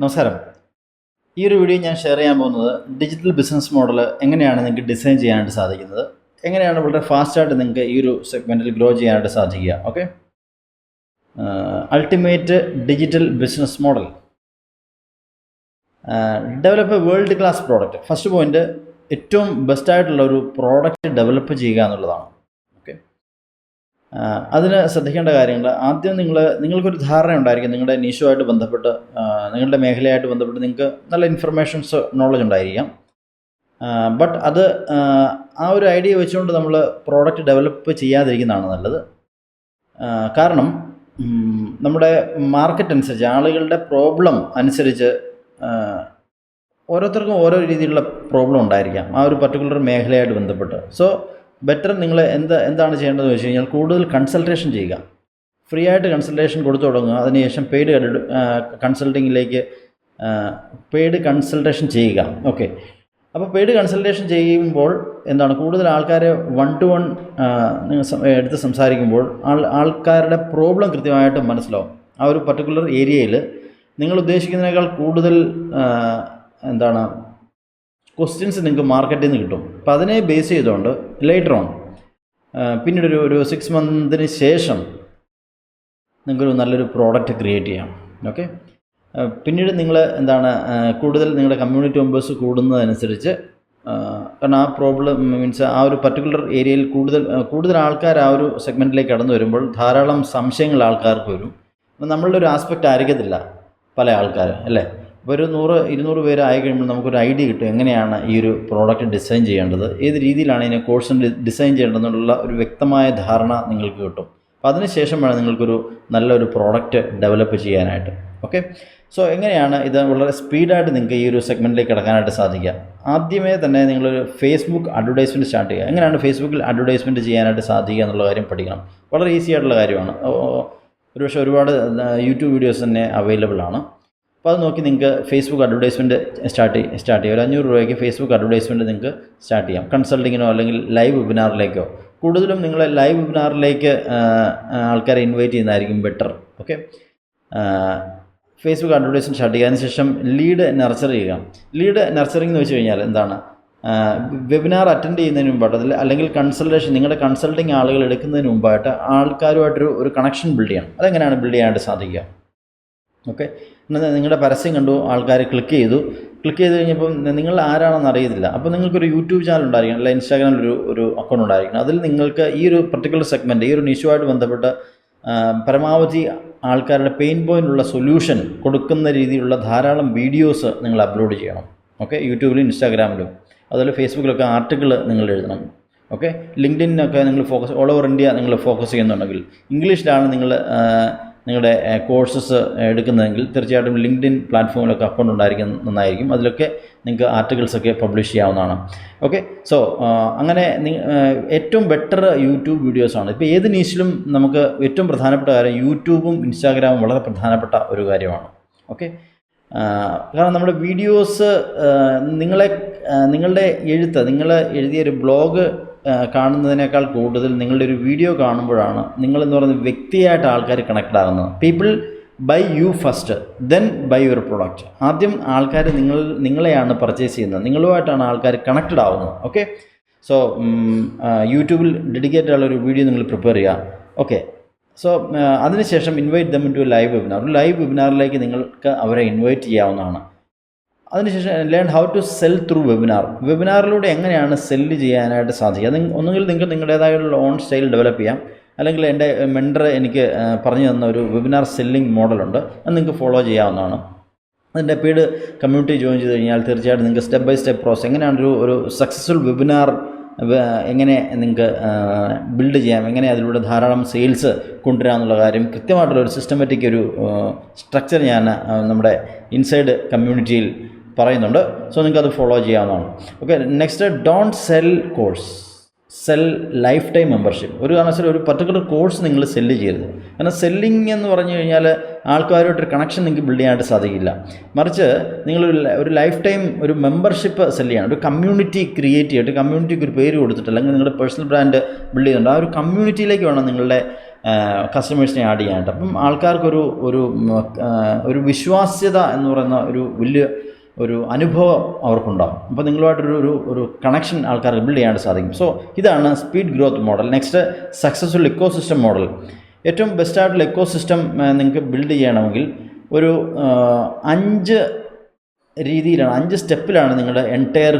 നമസ്കാരം. ഈ ഒരു വീഡിയോ ഞാൻ ഷെയർ ചെയ്യാൻ പോകുന്നത് ഡിജിറ്റൽ ബിസിനസ് മോഡൽ എങ്ങനെയാണ് നിങ്ങൾക്ക് ഡിസൈൻ ചെയ്യാനായിട്ട് സാധിക്കുന്നത്? എങ്ങനെയാണ് വളരെ ഫാസ്റ്റായിട്ട് നിങ്ങൾക്ക് ഈ ഒരു സെഗ്മെന്റിൽ ഗ്രോ ചെയ്യാനായിട്ട് സാധിക്കുക? Okay ultimate digital business model develop world class product first point ഏറ്റവും ബെസ്റ്റായിട്ടുള്ള ഒരു പ്രോഡക്റ്റ് ഡെവലപ്പ് ചെയ്യുക എന്നുള്ളതാണ്. അതിന് ശ്രദ്ധിക്കേണ്ട കാര്യങ്ങൾ ആദ്യം നിങ്ങൾ നിങ്ങൾക്കൊരു ധാരണ ഉണ്ടായിരിക്കും നിങ്ങളുടെ നീഷുമായിട്ട് ബന്ധപ്പെട്ട് നിങ്ങളുടെ മേഖലയായിട്ട് ബന്ധപ്പെട്ട് നിങ്ങൾക്ക് നല്ല ഇൻഫർമേഷൻസ് നോളജ് ഉണ്ടായിരിക്കാം. ബട്ട് അത് ആ, ഒരു ഐഡിയ വെച്ചുകൊണ്ട് നമ്മൾ പ്രോഡക്റ്റ് ഡെവലപ്പ് ചെയ്യാതിരിക്കുന്നതാണ് നല്ലത്. കാരണം നമ്മുടെ മാർക്കറ്റ് അനുസരിച്ച് ആളുകളുടെ പ്രോബ്ലം അനുസരിച്ച് ഓരോരുത്തർക്കും ഓരോ രീതിയിലുള്ള പ്രോബ്ലം ഉണ്ടായിരിക്കാം ആ ഒരു പർട്ടിക്കുലർ മേഖലയായിട്ട് ബന്ധപ്പെട്ട്. സോ ബെറ്റർ നിങ്ങൾ എന്ത് എന്താണ് ചെയ്യേണ്ടതെന്ന് വെച്ച് കഴിഞ്ഞാൽ കൂടുതൽ കൺസൾട്ടേഷൻ ചെയ്യുക. ഫ്രീ ആയിട്ട് കൺസൾട്ടേഷൻ കൊടുത്തു തുടങ്ങുക. അതിനുശേഷം പെയ്ഡ് കൺസൾട്ടിങ്ങിലേക്ക് പെയ്ഡ് കൺസൾട്ടേഷൻ ചെയ്യുക. ഓക്കെ അപ്പോൾ പെയ്ഡ് കൺസൾട്ടേഷൻ ചെയ്യുമ്പോൾ എന്താണ്? കൂടുതൽ ആൾക്കാരെ വൺ ടു വൺ എടുത്ത് സംസാരിക്കുമ്പോൾ ആൾ ആൾക്കാരുടെ പ്രോബ്ലം കൃത്യമായിട്ട് മനസ്സിലാവും. ആ ഒരു പർട്ടിക്കുലർ ഏരിയയിൽ നിങ്ങൾ ഉദ്ദേശിക്കുന്നതിനേക്കാൾ കൂടുതൽ എന്താണ് ക്വസ്റ്റ്യൻസ് നിങ്ങൾക്ക് മാർക്കറ്റിൽ നിന്ന് കിട്ടും. അപ്പോൾ അതിനെ ബേസ് ചെയ്തുകൊണ്ട് ലേറ്റർ ഓൺ പിന്നീട് ഒരു ഒരു സിക്സ് മന്തിന് ശേഷം നിങ്ങൾക്കൊരു നല്ലൊരു പ്രോഡക്റ്റ് ക്രിയേറ്റ് ചെയ്യാം. ഓക്കെ പിന്നീട് നിങ്ങൾ എന്താണ് കൂടുതൽ നിങ്ങളുടെ കമ്മ്യൂണിറ്റി മെമ്പേഴ്സ് കൂടുന്നതനുസരിച്ച് കാരണം ആ പ്രോബ്ലം മീൻസ് ആ ഒരു പർട്ടിക്കുലർ ഏരിയയിൽ കൂടുതൽ കൂടുതൽ ആൾക്കാർ ആ ഒരു സെഗ്മെന്റിലേക്ക് കടന്നു വരുമ്പോൾ ധാരാളം സംശയങ്ങൾ ആൾക്കാർക്ക് വരും. നമ്മളുടെ ഒരു ആസ്പെക്റ്റ് ആയിരിക്കത്തില്ല പല ആൾക്കാർ അല്ലേ? അപ്പോൾ ഒരു നൂറ് ഇരുന്നൂറ് പേര് ആയി കഴിയുമ്പോൾ നമുക്കൊരു ഐഡിയ കിട്ടും എങ്ങനെയാണ് ഈ ഒരു പ്രോഡക്റ്റ് ഡിസൈൻ ചെയ്യേണ്ടത് ഏത് രീതിയിലാണ് ഇതിനെ കോഴ്സിന് ഡിസൈൻ ചെയ്യേണ്ടതെന്നുള്ള ഒരു വ്യക്തമായ ധാരണ നിങ്ങൾക്ക് കിട്ടും. അപ്പോൾ അതിനുശേഷം വേണം നിങ്ങൾക്കൊരു നല്ലൊരു പ്രോഡക്റ്റ് ഡെവലപ്പ് ചെയ്യാനായിട്ട്. ഓക്കെ സോ എങ്ങനെയാണ് ഇത് വളരെ സ്പീഡായിട്ട് നിങ്ങൾക്ക് ഈ ഒരു സെഗ്മെന്റിലേക്ക് കിടക്കാനായിട്ട് സാധിക്കുക? ആദ്യമേ തന്നെ നിങ്ങളൊരു ഫേസ്ബുക്ക് അഡ്വർടൈസ്മെന്റ് സ്റ്റാർട്ട് ചെയ്യുക. എങ്ങനെയാണ് ഫേസ്ബുക്കിൽ അഡ്വർടൈസ്മെന്റ് ചെയ്യാനായിട്ട് സാധിക്കുക എന്നുള്ള കാര്യം പഠിക്കണം. വളരെ ഈസി ആയിട്ടുള്ള കാര്യമാണ്. ഒരുപക്ഷെ ഒരുപാട് യൂട്യൂബ് വീഡിയോസ് തന്നെ അവൈലബിൾ ആണ്. അപ്പോൾ അത് നോക്കി നിങ്ങൾക്ക് ഫേസ്ബുക്ക് അഡ്വർടൈസ്മെന്റ് സ്റ്റാർട്ട് സ്റ്റാർട്ട് ചെയ്യാം. ഒരു അഞ്ഞൂറ് രൂപയ്ക്ക് ഫേസ്ബുക്ക് അഡ്വർടൈസ്മെന്റ് നിങ്ങൾക്ക് സ്റ്റാർട്ട് ചെയ്യാം. കൺസൾട്ടിങ്ങിനോ അല്ലെങ്കിൽ ലൈവ് വെബിനാറിലേക്കോ കൂടുതലും നിങ്ങൾ ലൈവ് വെബിനാറിലേക്ക് ആൾക്കാരെ ഇൻവൈറ്റ് ചെയ്യുന്നതായിരിക്കും better okay Facebook advertisement start ചെയ്യുക. അതിനുശേഷം ലീഡ് നർച്ചർ ചെയ്യുക. ലീഡ് നർച്ചറിംഗ് എന്ന് വെച്ച് കഴിഞ്ഞാൽ എന്താണ്? വെബിനാർ അറ്റൻഡ് ചെയ്യുന്നതിന് മുമ്പായിട്ട് അല്ലെങ്കിൽ കൺസൾട്ടേഷൻ നിങ്ങളുടെ കൺസൾട്ടിങ് ആളുകൾ എടുക്കുന്നതിന് മുമ്പായിട്ട് ആൾക്കാരുമായിട്ടൊരു ഒരു കണക്ഷൻ ബിൽഡ് ചെയ്യണം. അതെങ്ങനെയാണ് ബിൽഡ് ചെയ്യാനായിട്ട് സാധിക്കുക? ഓക്കെ? എന്നാൽ നിങ്ങളുടെ പരസ്യം കണ്ടു ആൾക്കാർ ക്ലിക്ക് ചെയ്തു. ക്ലിക്ക് ചെയ്ത് കഴിഞ്ഞപ്പം നിങ്ങൾ ആരാണെന്ന് അറിയത്തില്ല. അപ്പോൾ നിങ്ങൾക്കൊരു യൂട്യൂബ് ചാനൽ ഉണ്ടായിരിക്കണം അല്ലെങ്കിൽ ഇൻസ്റ്റാഗ്രാമിൽ ഒരു ഒരു അക്കൗണ്ട് ഉണ്ടായിരിക്കണം. അതിൽ നിങ്ങൾക്ക് ഈ ഒരു പർട്ടിക്കുലർ സെഗ്മെന്റ് ഈ ഒരു നിഷുമായിട്ട് ബന്ധപ്പെട്ട പരമാവധി ആൾക്കാരുടെ പെയിൻ പോയിന്റുള്ള സൊല്യൂഷൻ കൊടുക്കുന്ന രീതിയിലുള്ള ധാരാളം വീഡിയോസ് നിങ്ങൾ അപ്ലോഡ് ചെയ്യണം. ഓക്കെ? യൂട്യൂബിലും ഇൻസ്റ്റാഗ്രാമിലും. അതുപോലെ ഫേസ്ബുക്കിലൊക്കെ ആർട്ടിക്കിൾ നിങ്ങൾ എഴുതണം. ഓക്കെ? ലിങ്ക്ഡിനൊക്കെ നിങ്ങൾ ഫോക്കസ് ഓൾ ഓവർ ഇന്ത്യ നിങ്ങൾ ഫോക്കസ് ചെയ്യുന്നുണ്ടെങ്കിൽ ഇംഗ്ലീഷിലാണ് നിങ്ങൾ നിങ്ങളുടെ കോഴ്സസ് എടുക്കുന്നതെങ്കിൽ തീർച്ചയായിട്ടും ലിങ്ക്ഡിൻ പ്ലാറ്റ്ഫോമിലൊക്കെ അക്കൗണ്ട് ഉണ്ടായിരിക്കും നന്നായിരിക്കും. അതിലൊക്കെ നിങ്ങൾക്ക് ആർട്ടിക്കിൾസൊക്കെ പബ്ലിഷ് ചെയ്യാവുന്നതാണ്. ഓക്കെ സോ അങ്ങനെ ഏറ്റവും ബെറ്റർ യൂട്യൂബ് വീഡിയോസാണ് ഇപ്പോൾ ഏത് നീഷിലും നമുക്ക് ഏറ്റവും പ്രധാനപ്പെട്ട കാര്യം യൂട്യൂബും ഇൻസ്റ്റാഗ്രാമും വളരെ പ്രധാനപ്പെട്ട ഒരു കാര്യമാണ്. ഓക്കെ കാരണം നമ്മുടെ വീഡിയോസ് നിങ്ങളെ നിങ്ങളുടെ എഴുത്ത് നിങ്ങൾ എഴുതിയ ഒരു ബ്ലോഗ് കാണുന്നതിനേക്കാൾ കൂടുതൽ നിങ്ങളുടെ ഒരു വീഡിയോ കാണുമ്പോഴാണ് നിങ്ങളെന്ന് പറയുന്ന വ്യക്തിയായിട്ട് ആൾക്കാർ കണക്ട് ആകുന്നത്. People by you first then by your product ആദ്യം ആൾക്കാർ നിങ്ങൾ നിങ്ങളെയാണ് പർച്ചേസ് ചെയ്യുന്നത്. നിങ്ങളുമായിട്ടാണ് ആൾക്കാർ കണക്റ്റഡ് ആവുന്നത്. ഓക്കെ സോ യൂട്യൂബിൽ ഡെഡിക്കേറ്റഡ് ഉള്ള ഒരു വീഡിയോ നിങ്ങൾ പ്രിപ്പയർ ചെയ്യുക. ഓക്കെ സോ അതിനുശേഷം invite them to live webinar ഒരു ലൈവ് വെബിനാറിലേക്ക് നിങ്ങൾക്ക് അവരെ ഇൻവൈറ്റ് ചെയ്യാവുന്നതാണ്. അതിനുശേഷം learn how to sell through webinar വെബിനാറിലൂടെ എങ്ങനെയാണ് സെല്ല് ചെയ്യാനായിട്ട് സാധിക്കുക? അത് ഒന്നുകിൽ നിങ്ങൾക്ക് നിങ്ങളുടേതായുള്ള ഓൺ സ്റ്റൈൽ ഡെവലപ്പ് ചെയ്യാം. അല്ലെങ്കിൽ എന്റെ മെൻഡർ എനിക്ക് പറഞ്ഞു തന്ന ഒരു വെബിനാർ സെല്ലിംഗ് മോഡലുണ്ട്. അത് നിങ്ങൾക്ക് ഫോളോ ചെയ്യാവുന്നതാണ്. അതിന്റെ പീഡ് കമ്മ്യൂണിറ്റി ജോയിൻ ചെയ്ത് കഴിഞ്ഞാൽ തീർച്ചയായിട്ടും നിങ്ങൾക്ക് സ്റ്റെപ്പ് ബൈ സ്റ്റെപ്പ് പ്രോസസ് എങ്ങനെയാണ് ഒരു ഒരു സക്സസ്ഫുൾ വെബിനാർ എങ്ങനെ നിങ്ങൾക്ക് ബിൽഡ് ചെയ്യാം? എങ്ങനെ അതിലൂടെ ധാരാളം സെയിൽസ് കൊണ്ടുവരാമെന്നുള്ള കാര്യം കൃത്യമായിട്ടുള്ള ഒരു സിസ്റ്റമാറ്റിക് ഒരു സ്ട്രക്ചർ ഞാൻ നമ്മുടെ ഇൻസൈഡ് കമ്മ്യൂണിറ്റിയിൽ പറയുന്നുണ്ട്. സോ നിങ്ങൾക്ക് അത് ഫോളോ ചെയ്യാവുന്നതാണ്. Okay next don't sell course sell lifetime membership ഒരു കാരണവശാലും ഒരു പർട്ടിക്കുലർ കോഴ്സ് നിങ്ങൾ സെല്ല് ചെയ്യരുത്. കാരണം സെല്ലിംഗ് എന്ന് പറഞ്ഞു കഴിഞ്ഞാൽ ആൾക്കാരുമായിട്ടൊരു കണക്ഷൻ നിങ്ങൾക്ക് ബിൽഡ് ചെയ്യാനായിട്ട് സാധിക്കില്ല. മറിച്ച് നിങ്ങളൊരു ഒരു ലൈഫ് ടൈം ഒരു മെമ്പർഷിപ്പ് സെല്ല് ചെയ്യണം. ഒരു കമ്മ്യൂണിറ്റി ക്രിയേറ്റ് ചെയ്തിട്ട് കമ്മ്യൂണിറ്റിക്ക് ഒരു പേര് കൊടുത്തിട്ട് അല്ലെങ്കിൽ നിങ്ങളുടെ പേഴ്സണൽ ബ്രാൻഡ് ബിൽഡ് ചെയ്യുന്നുണ്ട്. ആ ഒരു കമ്മ്യൂണിറ്റിയിലേക്ക് വേണം നിങ്ങളുടെ കസ്റ്റമേഴ്സിനെ ആഡ് ചെയ്യാനായിട്ട്. അപ്പം ആൾക്കാർക്കൊരു ഒരു ഒരു വിശ്വാസ്യത എന്ന് പറയുന്ന ഒരു വലിയ ഒരു അനുഭവം അവർക്കുണ്ടാകും അപ്പോൾ നിങ്ങളുമായിട്ടൊരു ഒരു ഒരു കണക്ഷൻ ആൾക്കാർക്ക് ബിൽഡ് ചെയ്യാൻ സാധിക്കും. സോ ഇതാണ് speed growth model next successful ecosystem model ഏറ്റവും ബെസ്റ്റായിട്ടുള്ള ഇക്കോ സിസ്റ്റം നിങ്ങൾക്ക് ബിൽഡ് ചെയ്യണമെങ്കിൽ ഒരു അഞ്ച് രീതിയിലാണ് അഞ്ച് സ്റ്റെപ്പിലാണ് നിങ്ങളുടെ എന്റയർ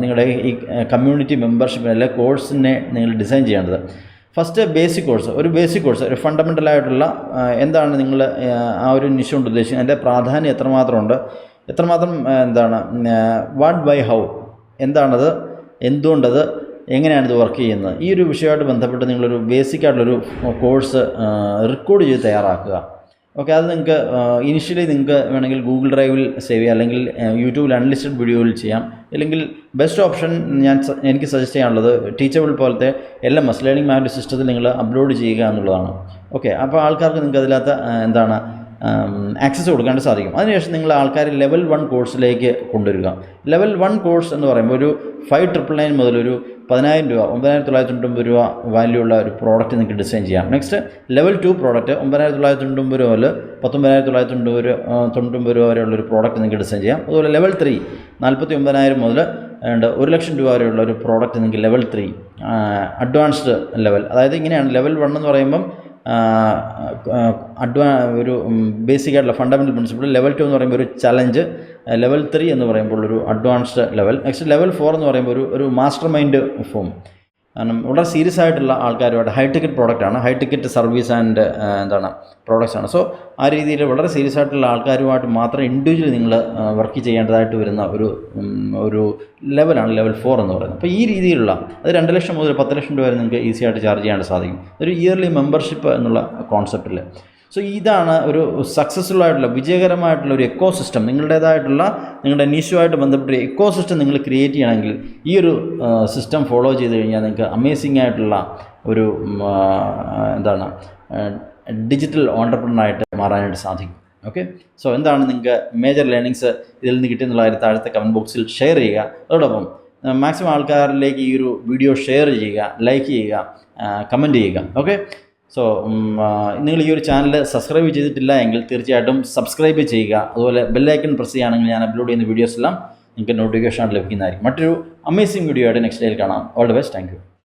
നിങ്ങളുടെ ഈ കമ്മ്യൂണിറ്റി മെമ്പർഷിപ്പ് അല്ലെങ്കിൽ കോഴ്സിനെ നിങ്ങൾ ഡിസൈൻ ചെയ്യേണ്ടത്. ഫസ്റ്റ് ബേസിക് കോഴ്സ് ഒരു ബേസിക് കോഴ്സ് ഒരു ഫണ്ടമെന്റലായിട്ടുള്ള എന്താണ് നിങ്ങൾ ആ ഒരു നിശ കൊണ്ട് ഉദ്ദേശിക്കുന്നത്? അതിന്റെ പ്രാധാന്യം എത്രമാത്രമുണ്ട്? എത്രമാത്രം എന്താണ് വാട്ട് ബൈ ഹൗ എന്താണത് എന്തുകൊണ്ടത് എങ്ങനെയാണിത് വർക്ക് ചെയ്യുന്നത്? ഈ ഒരു വിഷയമായിട്ട് ബന്ധപ്പെട്ട് നിങ്ങളൊരു ബേസിക് ആയിട്ടുള്ളൊരു കോഴ്സ് റെക്കോർഡ് ചെയ്ത് തയ്യാറാക്കുക. ഓക്കെ അത് നിങ്ങൾക്ക് ഇനിഷ്യലി നിങ്ങൾക്ക് വേണമെങ്കിൽ ഗൂഗിൾ ഡ്രൈവിൽ സേവ് ചെയ്യാം അല്ലെങ്കിൽ യൂട്യൂബിൽ അൺലിസ്റ്റഡ് വീഡിയോയിൽ ചെയ്യാം. അല്ലെങ്കിൽ ബെസ്റ്റ് ഓപ്ഷൻ ഞാൻ എനിക്ക് സജസ്റ്റ് ചെയ്യാനുള്ളത് ടീച്ചബിൾ പോലത്തെ L M S learning manage സിസ്റ്റത്തിൽ നിങ്ങൾ അപ്ലോഡ് ചെയ്യുക എന്നുള്ളതാണ്. ഓക്കെ അപ്പോൾ ആൾക്കാർക്ക് നിങ്ങൾക്ക് അതിനകത്ത് എന്താണ് ആക്സസ് കൊടുക്കാണ്ട് സാധിക്കും. അതിനുശേഷം നിങ്ങൾ ആൾക്കാർ ലെവൽ വൺ കോഴ്സിലേക്ക് കൊണ്ടുവരിക. ലെവൽ വൺ കോഴ്സ് എന്ന് പറയുമ്പോൾ ഒരു ഫൈവ് ട്രിപ്പിൾ നയൻ മുതൽ ഒരു പതിനായിരം രൂപ ഒമ്പതിനായിരത്തി തൊള്ളായിരത്തി തൊണ്ണൂറ് രൂപ വാല്യൂ ഉള്ള ഒരു പ്രോഡക്റ്റ് നിങ്ങൾക്ക് ഡിസൈൻ ചെയ്യാം. നെക്സ്റ്റ് ലെവൽ ടു പ്രോഡക്റ്റ് ഒമ്പതിനായിരത്തി തൊള്ളായിരത്തി തൊണ്ണൂറ് രൂപ മുതൽ പത്തൊമ്പതിനായിരത്തി തൊള്ളായിരത്തി തൊണ്ണൂറ് തൊണ്ണൂറ്റൊമ്പത് രൂപ വരെയുള്ള ഒരു പ്രോഡക്റ്റ് നിങ്ങൾക്ക് ഡിസൈൻ ചെയ്യാം. അതുപോലെ ലെവൽ ത്രീ നാൽപ്പത്തി ഒമ്പതിനായിരം മുതൽ ഉണ്ട് ഒരു ലക്ഷം രൂപ വരെയുള്ള ഒരു പ്രോഡക്റ്റ് നിങ്ങൾക്ക് ലെവൽ ത്രീ അഡ്വാൻസ്ഡ് ലെവൽ അതായത് ഇങ്ങനെയാണ് ലെവൽ വൺ എന്ന് പറയുമ്പം അഡ്വാ ഒരു ബേസിക് ആയിട്ടുള്ള ഫണ്ടമെന്റൽ പ്രിൻസിപ്പിൾ ലെവൽ ടു എന്ന് പറയുമ്പോൾ ഒരു ചലഞ്ച് ലെവൽ ത്രീ എന്ന് പറയുമ്പോൾ ഒരു advanced level next level four എന്ന് പറയുമ്പോൾ ഒരു ഒരു മാസ്റ്റർ മൈൻഡ് ഫോം കാരണം വളരെ സീരിയസ് ആയിട്ടുള്ള ആൾക്കാരുമായിട്ട് ഹൈ ടിക്കറ്റ് പ്രോഡക്റ്റാണ് ഹൈ ടിക്കറ്റ് സർവീസ് ആൻഡ് എന്താണ് പ്രോഡക്റ്റ്സ് ആണ്. സോ ആ രീതിയിൽ വളരെ സീരിയസ് ആയിട്ടുള്ള ആൾക്കാരുമായിട്ട് മാത്രം ഇൻഡിവിജ്വലി നിങ്ങൾ വർക്ക് ചെയ്യേണ്ടതായിട്ട് വരുന്ന ഒരു ഒരു ലെവലാണ് ലെവൽ ഫോർ എന്ന് പറയുന്നത്. അപ്പോൾ ഈ രീതിയിലുള്ള അത് രണ്ട് ലക്ഷം മുതൽ പത്ത് ലക്ഷം രൂപ വരെ നിങ്ങൾക്ക് ഈസി ആയിട്ട് ചാർജ് ചെയ്യാൻ സാധിക്കും. ഒരു ഇയർലി മെമ്പർഷിപ്പ് എന്നുള്ള കോൺസെപ്റ്റിൽ സോ ഇതാണ് ഒരു സക്സസ്ഫുൾ ആയിട്ടുള്ള വിജയകരമായിട്ടുള്ള ഒരു എക്കോ സിസ്റ്റം നിങ്ങളുടേതായിട്ടുള്ള നിങ്ങളുടെ നീഷുമായിട്ട് ബന്ധപ്പെട്ട എക്കോ സിസ്റ്റം നിങ്ങൾ ക്രിയേറ്റ് ചെയ്യണമെങ്കിൽ ഈ ഒരു സിസ്റ്റം ഫോളോ ചെയ്ത് കഴിഞ്ഞാൽ നിങ്ങൾക്ക് അമേസിംഗ് ആയിട്ടുള്ള ഒരു എന്താണ് ഡിജിറ്റൽ ഓണ്ടർപ്രണറായിട്ട് മാറാനായിട്ട് സാധിക്കും. ഓക്കെ സോ എന്താണ് നിങ്ങൾക്ക് മേജർ ലേണിങ്സ് ഇതിൽ നിന്ന് കിട്ടിയെന്നുള്ള കാര്യം താഴത്തെ കമന്റ് ബോക്സിൽ ഷെയർ ചെയ്യുക. അതോടൊപ്പം മാക്സിമം ആൾക്കാരിലേക്ക് ഈ ഒരു വീഡിയോ ഷെയർ ചെയ്യുക ലൈക്ക് ചെയ്യുക കമന്റ് ചെയ്യുക. ഓക്കെ സോ നിങ്ങൾ ഈ ഒരു ചാനൽ സബ്സ്ക്രൈബ് ചെയ്തിട്ടില്ല എങ്കിൽ തീർച്ചയായിട്ടും സബ്സ്ക്രൈബ് ചെയ്യുക. അതുപോലെ ബെല്ലൈക്കൺ പ്രസ് ചെയ്യുകയാണെങ്കിൽ ഞാൻ അപ്ലോഡ് ചെയ്യുന്ന വീഡിയോസ് എല്ലാം നിങ്ങൾക്ക് നോട്ടിഫിക്കേഷൻ ലഭിക്കുന്നതായിരിക്കും. മറ്റൊരു അമേസിംഗ് വീഡിയോ ആയിട്ട് നെക്സ്റ്റ് ഡേയിൽ കാണാം. All the best thank